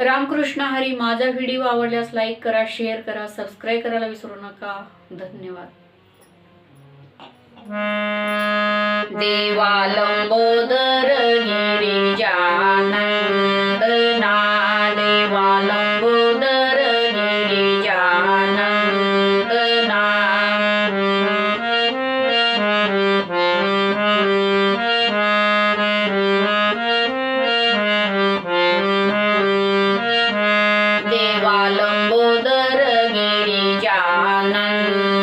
रामकृष्ण हरी माझा व्हिडिओ आवडल्यास लाईक करा शेअर करा सबस्क्राईब करायला विसरू नका. धन्यवाद. देवालंबोदर गिरी Música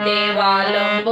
देवालंबोदर गिरिजानंदना देवालंबोदर